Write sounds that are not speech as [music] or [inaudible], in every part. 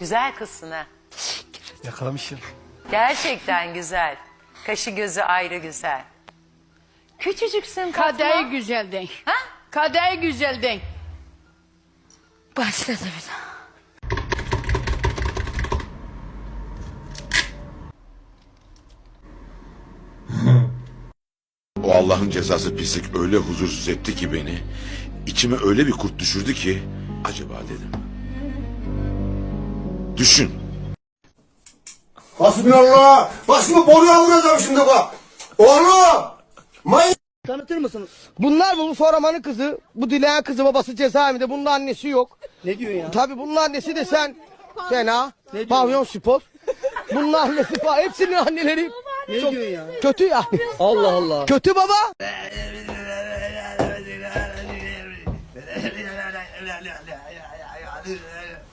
Güzel kızsın ha. Yakalamışım. Gerçekten güzel. Kaşı gözü ayrı güzel. Küçücüksün Fatma. Kadehi güzelden. Ha? Kadehi güzelden. Başladı bir daha. [laughs] O Allah'ın cezası pislik öyle huzursuz etti ki beni. İçime öyle bir kurt düşürdü ki acaba dedim. Düşün. Hasbinallah. Bak şimdi boruyu alacağım şimdi bak. Oğlum. May Tanıtır mısınız? Bunlar bu Soraman'ın kızı. Bu Dileğen kızı babası cezaevinde. Bunun annesi yok. Ne diyorsun ya? Tabii bunun annesi de sen. Fena. Pavyon spor. Bunun annesi falan. Hepsinin anneleri. Ne çok diyorsun ya? Kötü yani. Allah Allah. Kötü baba. [laughs]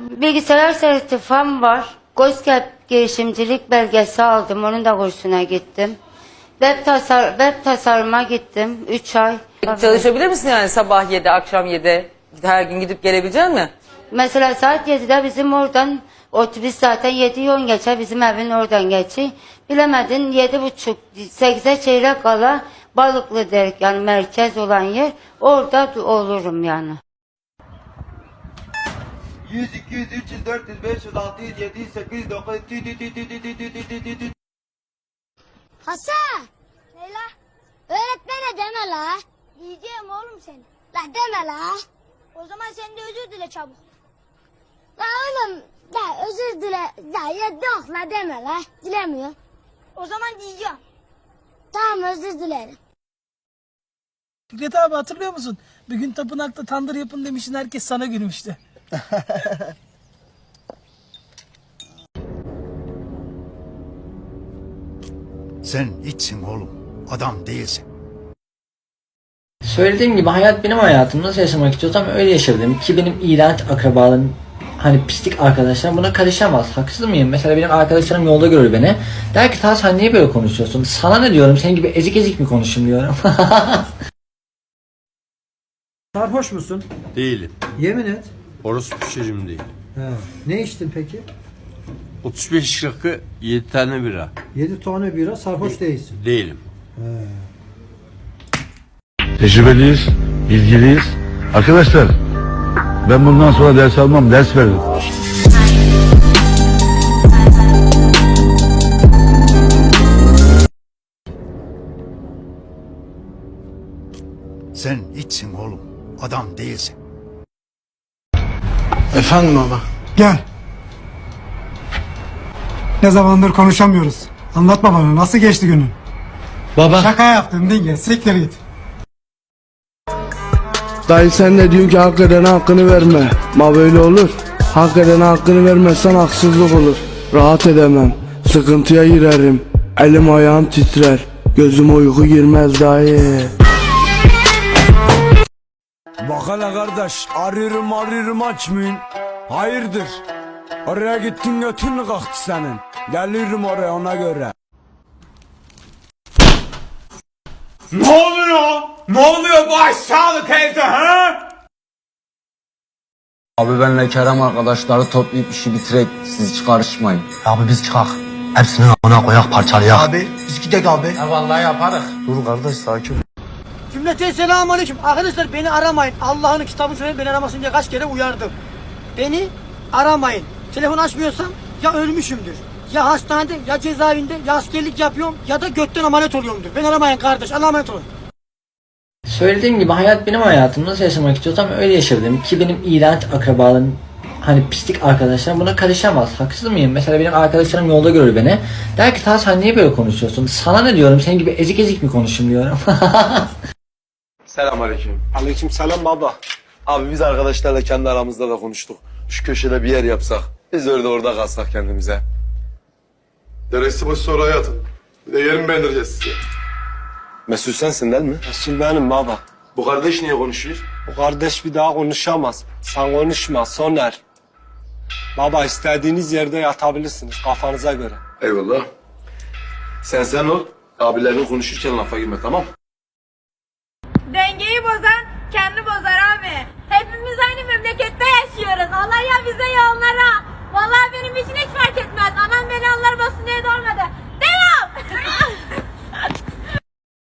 Bilgisayar sertifam var. GOSGAP girişimcilik belgesi aldım. Onun da kursuna gittim. Web, tasar web tasarıma gittim. 3 ay. Çalışabilir misin yani sabah 7, akşam 7? Her gün gidip gelebilecek mi? Mesela saat 7'de bizim oradan otobüs zaten 7 10 geçer bizim evin oradan geçiyor. Bilemedin 7 buçuk 8'e çeyrek kala balıklı derik yani merkez olan yer orada olurum yani. 100, 200, 300, 400, 500, 600, 700, 800, 900, tü tü tü tü tü tü tü tü tü tü. Hasan. Ne la? Öğretmene deme la. Diyeceğim oğlum seni. La deme la. O zaman sen de özür dile çabuk. La oğlum de özür dile. Ya ya yok la deme la. Dilemiyor. O zaman diyeceğim. Tamam özür dilerim. Fikret abi hatırlıyor musun? Bir gün tapınakta tandır yapın demişsin herkes sana gülmüştü. [laughs] Sen içsin oğlum. Adam değilsin. Söylediğim gibi hayat benim hayatım. Nasıl yaşamak istiyorsam öyle yaşadım. Ki benim iğrenç akrabalarım hani pislik arkadaşlarım buna karışamaz. Haksız mıyım? Mesela benim arkadaşlarım yolda görür beni. Der ki ta sen niye böyle konuşuyorsun? Sana ne diyorum? Senin gibi ezik ezik mi konuşayım diyorum. [laughs] Sarhoş musun? Değilim. Yemin et. Orospu çocuğum değil. Ha. Ne içtin peki? 35 rakı 7 tane bira. 7 tane bira sarhoş değilsin. Değilim. Tecrübeliyiz, bilgiliyiz. Arkadaşlar ben bundan sonra ders almam, ders veririm. Sen içsin oğlum. Adam değilsin. Efendim baba. Gel. Ne zamandır konuşamıyoruz. Anlatma bana nasıl geçti günün? Baba. Şaka yaptım dinle. Siktir git. Dayı sen de diyorsun ki hak edene hakkını verme. Ma böyle olur. Hak edene hakkını vermezsen haksızlık olur. Rahat edemem. Sıkıntıya girerim. Elim ayağım titrer. Gözüm uyku girmez dayı. Bak hele kardeş arıyorum arıyorum açmayın. Hayırdır? Oraya gittin götün mü kalktı senin? Gelirim oraya ona göre. Ne oluyor? Ne oluyor bu aşağılık evde ha? Abi benle Kerem arkadaşları toplayıp işi bitirek. Siz hiç karışmayın. Abi biz çıkak. Hepsini amına koyak parçalayak. Abi biz gidek abi. vallahi yaparız. Dur kardeş sakin. Cümleten selamun aleyküm. Arkadaşlar beni aramayın. Allah'ın kitabını söyleyin beni aramasın diye kaç kere uyardım. Beni aramayın. Telefon açmıyorsam ya ölmüşümdür. Ya hastanede ya cezaevinde ya askerlik yapıyorum ya da götten ameliyat oluyorumdur. Beni aramayın kardeş. Allah'a emanet olun. Söylediğim gibi hayat benim hayatım. Nasıl yaşamak istiyorsam öyle yaşadım. Ki benim iğrenç akrabalarım hani pislik arkadaşlarım buna karışamaz. Haksız mıyım? Mesela benim arkadaşlarım yolda görür beni. Der ki ta sen niye böyle konuşuyorsun? Sana ne diyorum? Senin gibi ezik ezik mi konuşayım diyorum. [laughs] Selamünaleyküm. Aleyküm selam baba. Abi biz arkadaşlarla kendi aramızda da konuştuk. Şu köşede bir yer yapsak. Biz öyle orada kalsak kendimize. Deresi başı sonra hayatım. Bir de yerimi beğendireceğiz size. Mesut sensin değil mi? Resul benim baba. Bu kardeş niye konuşuyor? Bu kardeş bir daha konuşamaz. Sen konuşma Soner. Baba istediğiniz yerde yatabilirsiniz kafanıza göre. Eyvallah. Sen sen ol. Abilerin konuşurken lafa girme tamam bozan kendi bozar abi. Hepimiz aynı memlekette